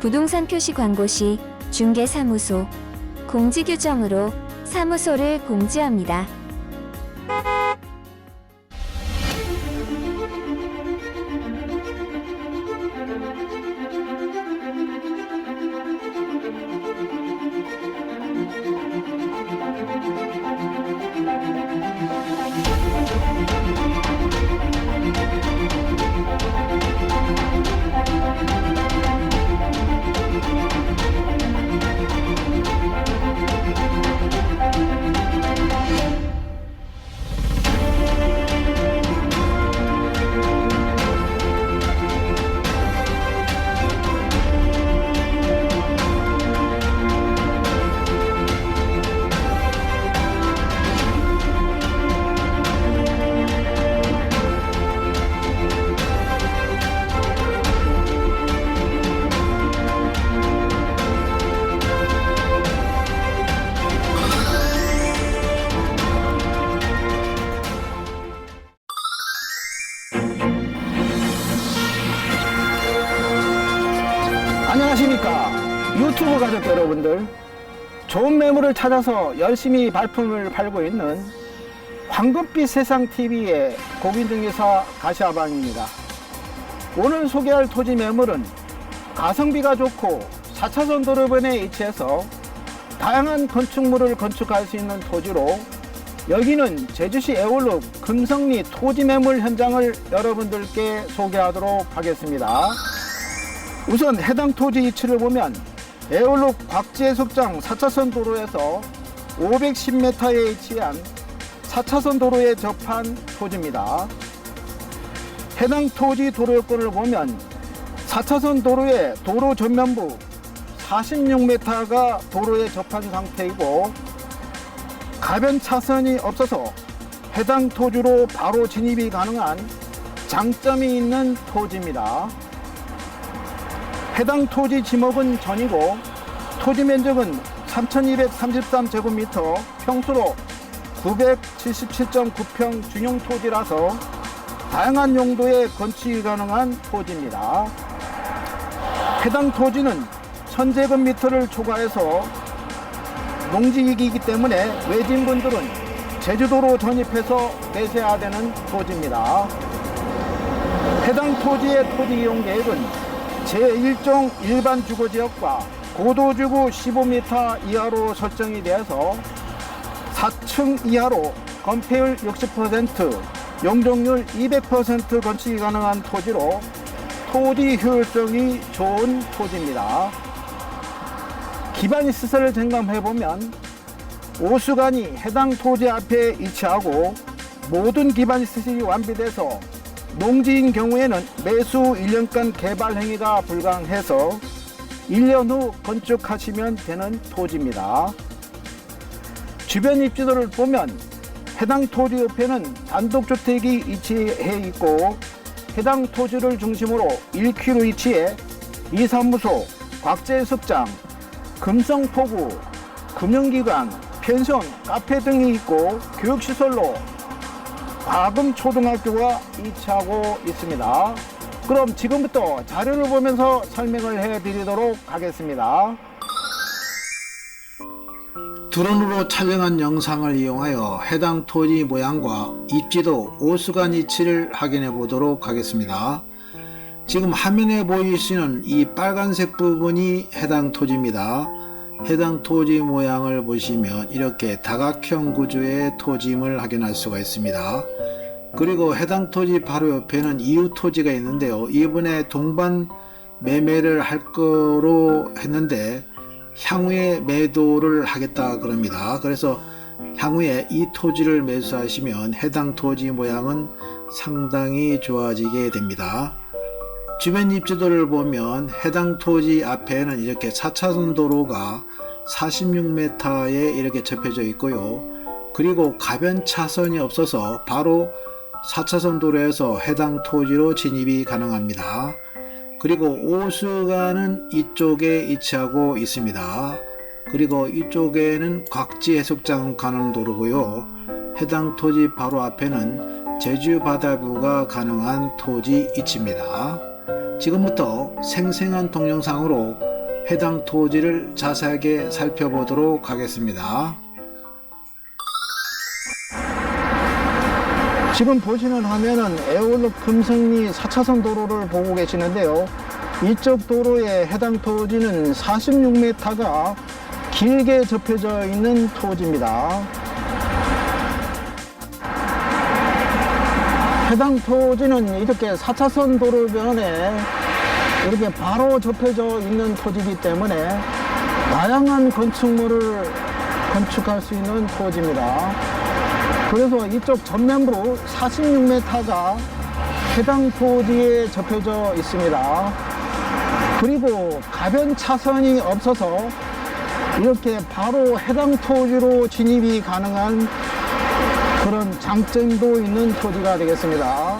부동산 표시 광고 시 중개사무소 공지 규정으로 사무소를 공지합니다. 가족 여러분들 좋은 매물을 찾아서 열심히 발품을 팔고 있는 황금빛 세상 TV의 고민중개사 가시아방입니다 오늘 소개할 토지 매물은 가성비가 좋고 4차선 도로변에 위치해서 다양한 건축물을 건축할 수 있는 토지로 여기는 제주시 애월로 금성리 토지 매물 현장을 여러분들께 소개하도록 하겠습니다. 우선 해당 토지 위치를 보면 에올록 곽지해석장 4차선 도로에서 510m에 위치한 4차선 도로에 접한 토지입니다. 해당 토지 도로 여건을 보면 4차선 도로의 도로 전면부 46m가 도로에 접한 상태이고 가변 차선이 없어서 해당 토지로 바로 진입이 가능한 장점이 있는 토지입니다. 해당 토지 지목은 전이고 토지 면적은 3233제곱미터 평수로 977.9평 준용 토지라서 다양한 용도의 건축이 가능한 토지입니다. 해당 토지는 1000제곱미터를 초과해서 농지이기 때문에 외진분들은 제주도로 전입해서 내셔야 되는 토지입니다. 해당 토지의 토지 이용 계획은 제1종 일반 주거지역과 고도주구 15m 이하로 설정이 되어서 4층 이하로 건폐율 60%, 용적률 200% 건축이 가능한 토지로 토지 효율성이 좋은 토지입니다. 기반이 시설을 점검해 보면 오수관이 해당 토지 앞에 위치하고 모든 기반 시설이 완비돼서 농지인 경우에는 매수 1년간 개발 행위가 불가능해서 1년 후 건축하시면 되는 토지입니다. 주변 입지도를 보면 해당 토지 옆에는 단독주택이 위치해 있고 해당 토지를 중심으로 1km 위치에 이사무소, 곽제석장, 금성포구, 금융기관, 펜션, 카페 등이 있고 교육시설로 과금 초등학교가 위치하고 있습니다. 그럼 지금부터 자료를 보면서 설명을 해 드리도록 하겠습니다. 드론으로 촬영한 영상을 이용하여 해당 토지 모양과 입지도 오수관 위치를 확인해 보도록 하겠습니다. 지금 화면에 보이시는 이 빨간색 부분이 해당 토지입니다. 해당 토지 모양을 보시면 이렇게 다각형 구조의 토지임을 확인할 수가 있습니다. 그리고 해당 토지 바로 옆에는 이웃 토지가 있는데요. 이번에 동반 매매를 할 거로 했는데 향후에 매도를 하겠다 그럽니다. 그래서 향후에 이 토지를 매수하시면 해당 토지 모양은 상당히 좋아지게 됩니다. 주변 입지도를 보면 해당 토지 앞에는 이렇게 4차선 도로가 46m에 이렇게 접혀져 있고요. 그리고 가변 차선이 없어서 바로 4차선 도로에서 해당 토지로 진입이 가능합니다. 그리고 오수관은 이쪽에 위치하고 있습니다. 그리고 이쪽에는 곽지 해수욕장 가는 도로고요. 해당 토지 바로 앞에는 제주 바다뷰가 가능한 토지 위치입니다. 지금부터 생생한 동영상으로 해당 토지를 자세하게 살펴보도록 하겠습니다. 지금 보시는 화면은 에올로 금성리 4차선 도로를 보고 계시는데요. 이쪽 도로에 해당 토지는 46m가 길게 접혀져 있는 토지입니다. 해당 토지는 이렇게 4차선 도로변에 이렇게 바로 접혀져 있는 토지이기 때문에 다양한 건축물을 건축할 수 있는 토지입니다. 그래서 이쪽 전면부로 46m가 해당 토지에 접혀져 있습니다. 그리고 가변 차선이 없어서 이렇게 바로 해당 토지로 진입이 가능한 그런 장점도 있는 토지가 되겠습니다.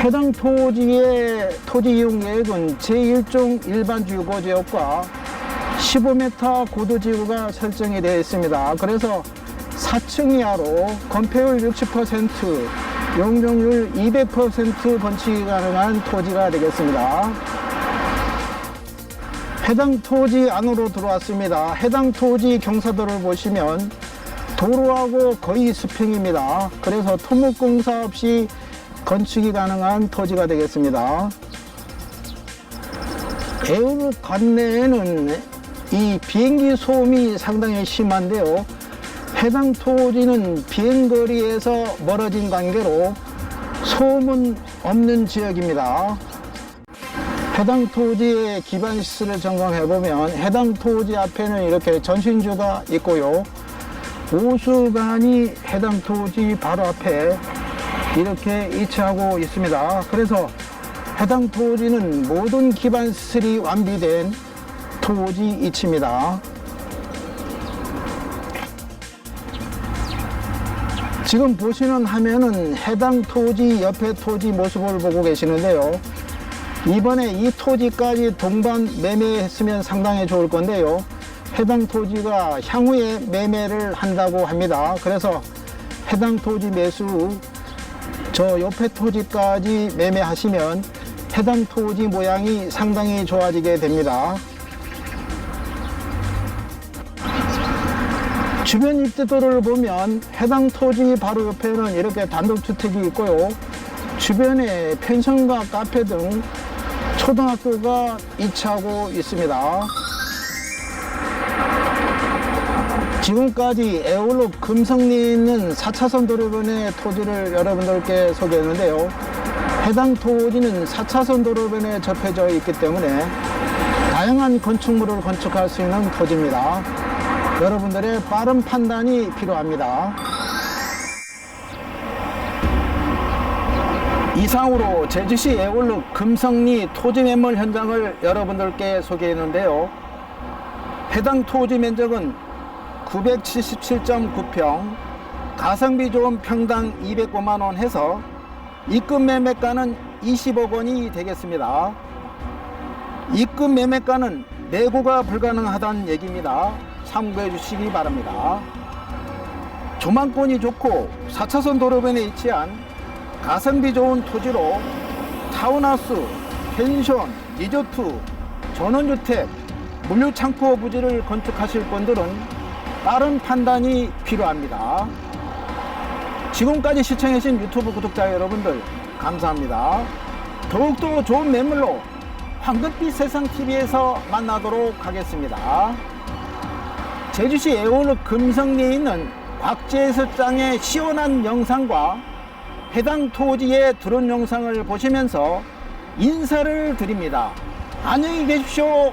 해당 토지의 토지 이용 계획은 제1종 일반 주거 지역과 15m 고도 지구가 설정이 되어 있습니다. 그래서 4층 이하로 건폐율 60%, 용적률 200% 건축이 가능한 토지가 되겠습니다. 해당 토지 안으로 들어왔습니다. 해당 토지 경사도를 보시면 도로하고 거의 수평입니다. 그래서 토목공사 없이 건축이 가능한 토지가 되겠습니다. 에어로 관내에는 이 비행기 소음이 상당히 심한데요. 해당 토지는 비행거리에서 멀어진 관계로 소음은 없는 지역입니다. 해당 토지의 기반 시설을 점검해 보면 해당 토지 앞에는 이렇게 전신주가 있고요. 오수관이 해당 토지 바로 앞에 이렇게 위치하고 있습니다. 그래서 해당 토지는 모든 기반 시설이 완비된 토지 위치입니다. 지금 보시는 화면은 해당 토지 옆에 토지 모습을 보고 계시는데요. 이번에 이 토지까지 동반 매매했으면 상당히 좋을 건데요. 해당 토지가 향후에 매매를 한다고 합니다. 그래서 해당 토지 매수 저 옆에 토지까지 매매하시면 해당 토지 모양이 상당히 좋아지게 됩니다. 주변 입지도를 보면 해당 토지 바로 옆에는 이렇게 단독주택이 있고요. 주변에 펜션과 카페 등 초등학교가 위치하고 있습니다. 지금까지 에올로 금성리에 있는 4차선 도로변의 토지를 여러분들께 소개했는데요. 해당 토지는 4차선 도로변에 접해져 있기 때문에 다양한 건축물을 건축할 수 있는 토지입니다. 여러분들의 빠른 판단이 필요합니다. 이상으로 제주시 애월로 금성리 토지 매물 현장을 여러분들께 소개했는데요. 해당 토지 면적은 977.9평, 가성비 좋은 평당 209만 원 해서 입금 매매가는 20억 원이 되겠습니다. 입금 매매가는 내고가 불가능하다는 얘기입니다. 참고해 주시기 바랍니다. 조망권이 좋고 4차선 도로변에 위치한 가성비 좋은 토지로 타운하우스, 펜션, 리조트, 전원주택, 물류창고 부지를 건축하실 분들은 빠른 판단이 필요합니다. 지금까지 시청해주신 유튜브 구독자 여러분들 감사합니다. 더욱더 좋은 매물로 황금빛 세상TV에서 만나도록 하겠습니다. 제주시 애월로 금성리에 있는 곽재설장의 시원한 영상과 해당 토지의 드론 영상을 보시면서 인사를 드립니다. 안녕히 계십시오.